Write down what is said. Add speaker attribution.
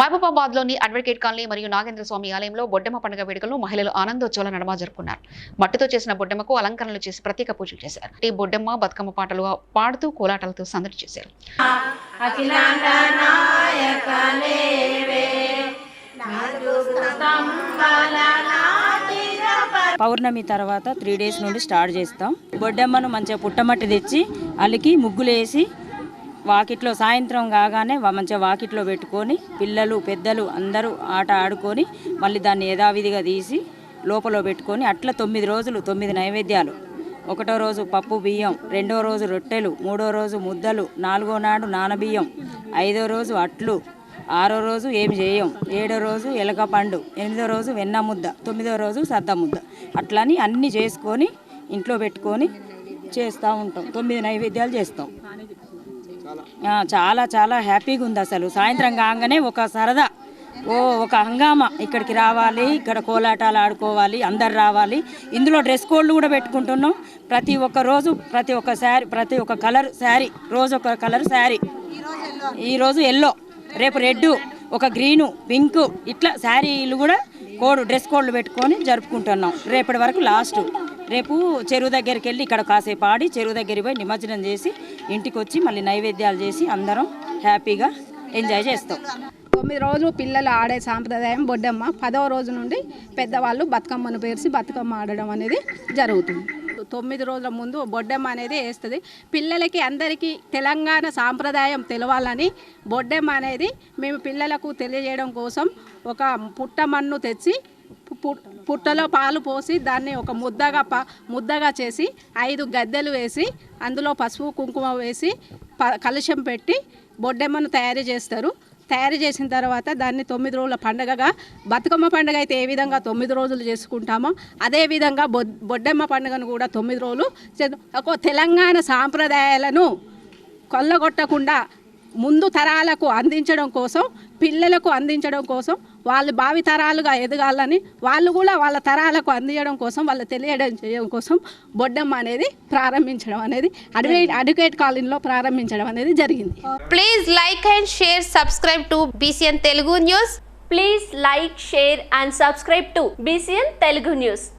Speaker 1: మహబూబాబాద్లోని advocate colony మరియు నాగేంద్ర స్వామి ఆలయంలో బొడ్డమ్మ పండుగ వేడుకలను మహిళలు ఆనందోత్సవాల నడమ జరుపుకున్నారు. మట్టితో చేసిన బొడ్డమ్మకు అలంకరణలు చేసి ప్రత్యేక పూజలు చేశారు. ఈ బొడ్డమ్మ బతుకమ్మ పాటలు పాడుతూ కోలాటాలతో సందడి చేశారు.
Speaker 2: పౌర్ణమి తర్వాత త్రీ డేస్ నుండి స్టార్ట్ చేస్తాం. బొడ్డమ్మను మంచిగా పుట్టమట్టి తెచ్చి అలికి ముగ్గులు వేసి వాకిట్లో సాయంత్రం కాగానే మంచిగా వాకిట్లో పెట్టుకొని పిల్లలు పెద్దలు అందరూ ఆట ఆడుకొని మళ్ళీ దాన్ని యథావిధిగా తీసి లోపల పెట్టుకొని అట్లా తొమ్మిది రోజులు తొమ్మిది నైవేద్యాలు. ఒకటో రోజు పప్పు బియ్యం రెండో రోజు రొట్టెలు మూడో రోజు ముద్దలు నాలుగో నాడు నానబియ్యం ఐదో రోజు అట్లు ఆరో రోజు ఏమి చేయం ఏడో రోజు ఎలక పండు ఎనిమిదో రోజు వెన్న ముద్ద తొమ్మిదో రోజు సద్ద ముద్ద. అట్లని అన్నీ చేసుకొని ఇంట్లో పెట్టుకొని చేస్తూ ఉంటాం. తొమ్మిది నైవేద్యాలు చేస్తాం. చాలా చాలా హ్యాపీగా ఉంది అసలు సాయంత్రం కాగానే ఒక సరదా ఓ ఒక హంగామా. ఇక్కడికి రావాలి ఇక్కడ కోలాటాలు ఆడుకోవాలి అందరు రావాలి. ఇందులో డ్రెస్ కోడ్లు కూడా పెట్టుకుంటున్నాం. ప్రతి ఒక్క రోజు ప్రతి ఒక్క శారీ ప్రతి ఒక్క కలర్ శారీ రోజు ఒక కలర్ శారీ. ఈరోజు ఎల్లో రేపు రెడ్ ఒక గ్రీను పింక్ ఇట్లా శారీలు కూడా కోడ్ డ్రెస్ కోడ్లు పెట్టుకొని జరుపుకుంటున్నాం. రేపటి వరకు లాస్ట్. రేపు చెరువు దగ్గరికి వెళ్ళి ఇక్కడ కాసేపు ఆడి చెరువు దగ్గరికి పోయి నిమజ్జనం చేసి ఇంటికి వచ్చి మళ్ళీ నైవేద్యాలు చేసి అందరం హ్యాపీగా ఎంజాయ్ చేస్తాం.
Speaker 3: తొమ్మిది రోజులు పిల్లలు ఆడే సాంప్రదాయం బొడ్డమ్మ. పదవ రోజు నుండి పెద్దవాళ్ళు బతుకమ్మను పేర్చి బతుకమ్మ ఆడడం అనేది జరుగుతుంది. తొమ్మిది రోజుల ముందు బొడ్డమ్మ అనేది వేస్తుంది. పిల్లలకి అందరికీ తెలంగాణ సాంప్రదాయం తెలవాలని బొడ్డమ్మ అనేది మేము పిల్లలకు తెలియజేయడం కోసం ఒక పుట్టమన్ను తెచ్చి పుట్టలో పాలు పోసి దాన్ని ఒక ముద్దగా ప ముద్దగా చేసి ఐదు గద్దెలు వేసి అందులో పసుపు కుంకుమ వేసి ప కలుషం పెట్టి బొడ్డెమ్మను తయారు చేస్తారు. తయారు చేసిన తర్వాత దాన్ని తొమ్మిది రోజుల పండగగా బతుకమ్మ పండుగ అయితే ఏ విధంగా తొమ్మిది రోజులు చేసుకుంటామో అదేవిధంగా బొ బొడ్డెమ్మ పండుగను కూడా తొమ్మిది రోజులు చే- ఒక తెలంగాణ సాంప్రదాయాలను కొల్లగొట్టకుండా ముందు తరాలకు అందించడం కోసం పిల్లలకు అందించడం కోసం వాళ్ళు భావి తరాలుగా ఎదగాలని వాళ్ళు కూడా వాళ్ళ తరాలకు అందించడం కోసం వాళ్ళు తెలియడం చేయడం కోసం బొడ్డమ్మ అనేది ప్రారంభించడం అనేది అడ్వకేట్ అడ్వకేట్ కాలనీలో ప్రారంభించడం అనేది జరిగింది
Speaker 4: Please like and share, subscribe to BCN Telugu News.
Speaker 5: Please like, share and subscribe to BCN Telugu News.